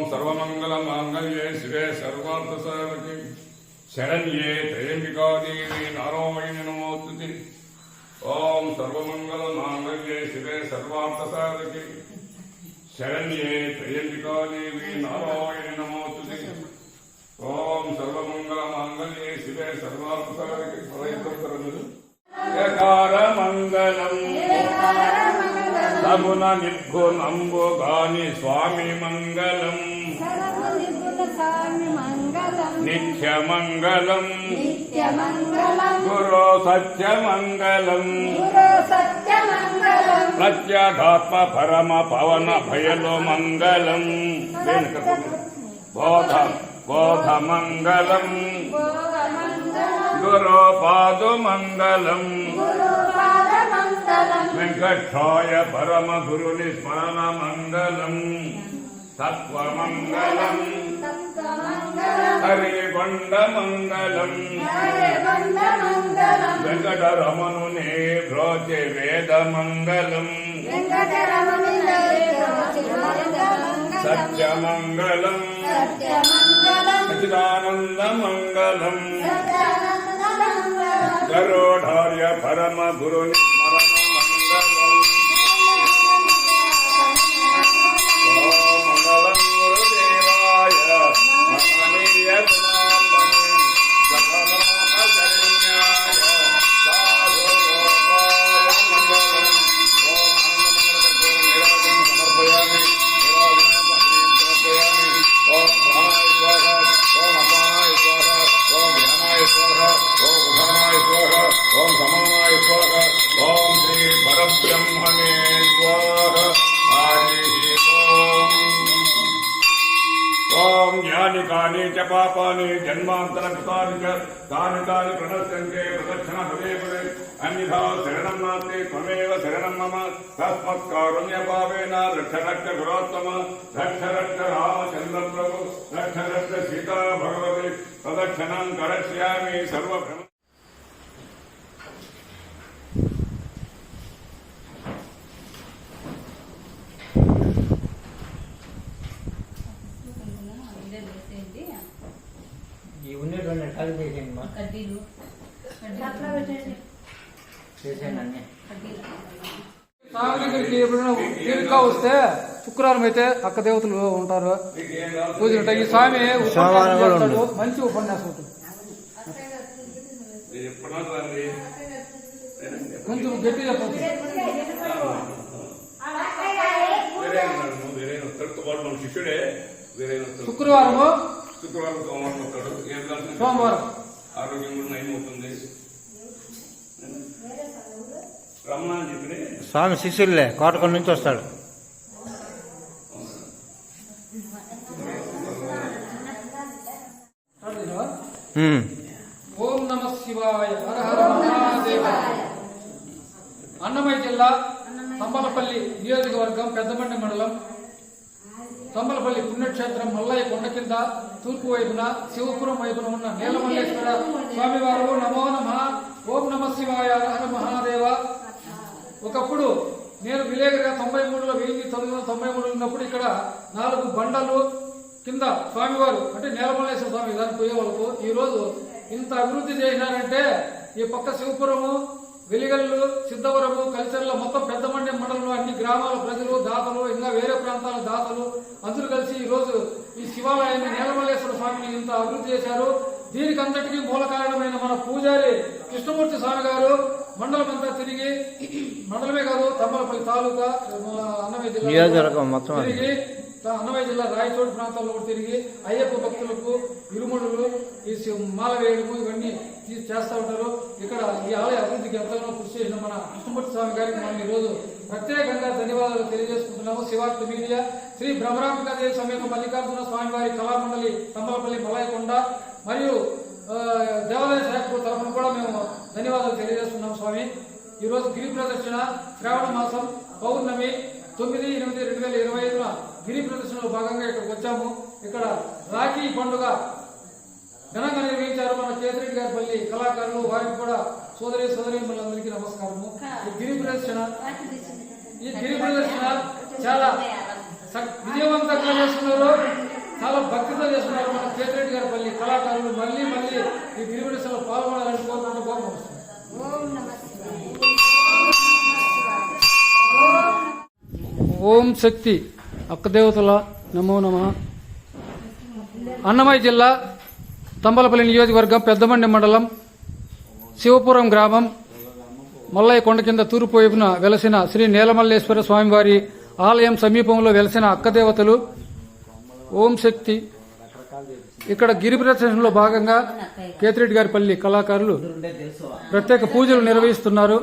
ఓం సర్వమంగళమాంగళ్యే శివే సర్వార్థసారకి శరణ్యే త్రయంబికాదేవి నారాయణ నమోస్తుతి. ఓం సర్వమంగళమాంగళ్యే శివే సర్వార్థసారకి శరణ్యే త్రయంబికాదేవి నారాయణ నమోస్తుతి. ఓం సర్వమంగళమాంగళ్యే శివే సర్వార్థసారకి ప్రయత్నం సగుణ నిర్గుణంబు గాని స్వామి మంగళం. నిత్యమంగళం గురు సత్య మంగళం గురు సత్యమంగళం. ప్రత్యేగాత్మ పరమ పవన భయలు మంగళం. బోధ బోధ మంగళం. భోగమంగళం గురు పాదు మంగళం. గురుపాదమంగళం వెంకటాయ పరమ గురుని స్మరణ మంగళం తత్వమంగళం సప్తమంగళం హరి కొండ మంగళం వెంకటరమణునే బ్రోచే వేద మంగళం సత్యమంగళం. సచిదానంద మంగళం గరుడార్య పరమ గురుని च पापानि जन्मान्तरकृतानि च तानि तानि प्रणश्यन्ते प्रदक्षिण पदे पदे अन्यथा शरणम् नास्ति त्वमेव शरणम् मम तस्मत्कारुण्यपावेन रक्ष रक्ष गुरोत्तम रक्ष रक्ष रामचन्द्र प्रभु रक्ष रक्ष सीता भगवति प्रदक्षिणम् करष्यामि सर्वभ्रम ఈ ఉండేటువంటి ఖాళీ చేసేయండి మా. కడ్డీలు. చేసేయండి అన్నీ. స్వామి దగ్గరికి ఎప్పుడైనా తీరిక వస్తే శుక్రవారం అయితే అక్క దేవతలు ఉంటారు. పూజలు ఉంటాయి ఈ స్వామి. మంచి ఉపన్యాసం ఉంటుంది. కొంచెం గట్టి చెప్పండి. శుక్రవారము శుక్రవారం సోమవారం వస్తాడు ఏం సోమవారం. ఆరోగ్యం కూడా నయం అవుతుంది. రమణ అని చెప్పి స్వామి శిష్యులే కోటకొండ నుంచి వస్తాడు. ఓం నమ శివాయ. హర హర మహాదేవ. అన్నమయ్య జిల్లా తంబలపల్లి నియోజకవర్గం పెద్దమండి మండలం తంబలపల్లి పుణ్యక్షేత్రం మల్లయ్య కొండ కింద తూర్పు వైపున శివపురం వైపున ఉన్న నీలమల్లేశ్వర స్వామివారు నమో నమ. ఓం నమ శివాయ హర మహాదేవ. ఒకప్పుడు నేను విలేకరిగా తొంభై మూడులో వెయ్యి తొమ్మిది వందల తొంభై మూడు ఉన్నప్పుడు ఇక్కడ నాలుగు బండలు కింద స్వామివారు అంటే నేలమల్లేశ్వర స్వామి దానికి పోయేవాళ్ళకు ఈ రోజు ఇంత అభివృద్ధి చేసినారంటే ఈ పక్క శివపురము వెలిగల్లు సిద్ధవరము కల్చర్ల మొత్తం పెద్దమండి మండలంలో అన్ని గ్రామాల ప్రజలు దాతలు ఇంకా వేరే ప్రాంతాల దాతలు అందరూ కలిసి ఈ రోజు ఈ శివాలయాన్ని నేలమల్లేశ్వర స్వామిని ఇంత అభివృద్ధి చేశారు దీనికి అంతటికీ మూల కారణమైన మన పూజారి కృష్ణమూర్తి స్వామి గారు మండలం అంతా తిరిగి మండలమే కాదు తమ్మలపల్లి తాలూకా అన్నమయ్య జిల్లా అది. తిరిగి అన్నమయ్య జిల్లా రాయచోటి ప్రాంతాల్లో కూడా తిరిగి అయ్యప్ప భక్తులకు ఇరుముడులు ఈ మాల వేయడము ఇవన్నీ చేస్తూ ఉంటారు. ఇక్కడ ఈ ఆలయ అభివృద్ధికి ఎంతగానో కృషి చేసిన మన కృష్ణమూర్తి స్వామి గారికి మనం ఈ రోజు ప్రత్యేకంగా ధన్యవాదాలు తెలియజేసుకుంటున్నాము. శివార్తి మీడియా శ్రీ భ్రమరాంబికాదేవి సమేత మల్లికార్జున స్వామి వారి కళామండలి తమ్మలపల్లి మలాయకొండ మరియు దేవాలయ శాఖ తరఫున కూడా మేము ధన్యవాదాలు తెలియజేస్తున్నాం స్వామి. ఈరోజు గిరి ప్రదర్శన శ్రావణ మాసం పౌర్ణమి తొమ్మిది ఎనిమిది రెండు వేల ఇరవై ఐదున గిరి ప్రదర్శనలో భాగంగా ఇక్కడికి వచ్చాము. ఇక్కడ రాఖీ పండుగ ఘనంగా నిర్వహించారు మన కేతిరెడ్డి గారి పల్లి కళాకారులు. వారికి కూడా సోదరి సోదరీమణులందరికీ నమస్కారము. ఈ గిరి ప్రదర్శన ఈ గిరి ప్రదర్శన చాలా విజయవంతంగా చేస్తున్నారు భక్తితో చేస్తున్నారు మన కేతిరెడ్డి గారి పల్లి కళాకారులు. మళ్ళీ మళ్ళీ ఈ గిరివిడిసలో పాల్గొనాలని కోరుకుంటూ కోపం ఓం శక్తి. అక్కదేవతల నమో నమ. అన్నమయ్య జిల్లా తంబలపల్లి నియోజకవర్గం పెద్దమండి మండలం శివపురం గ్రామం మల్లయ్య కొండ కింద తూర్పు వైపున వెలసిన శ్రీ నీలమల్లేశ్వర స్వామివారి ఆలయం సమీపంలో వెలసిన అక్కదేవతలు ఓం శక్తి. ఇక్కడ గిరి ప్రదర్శనలో భాగంగా కేతిరెడ్డి గారి పల్లి కళాకారులు ప్రత్యేక పూజలు నిర్వహిస్తున్నారు.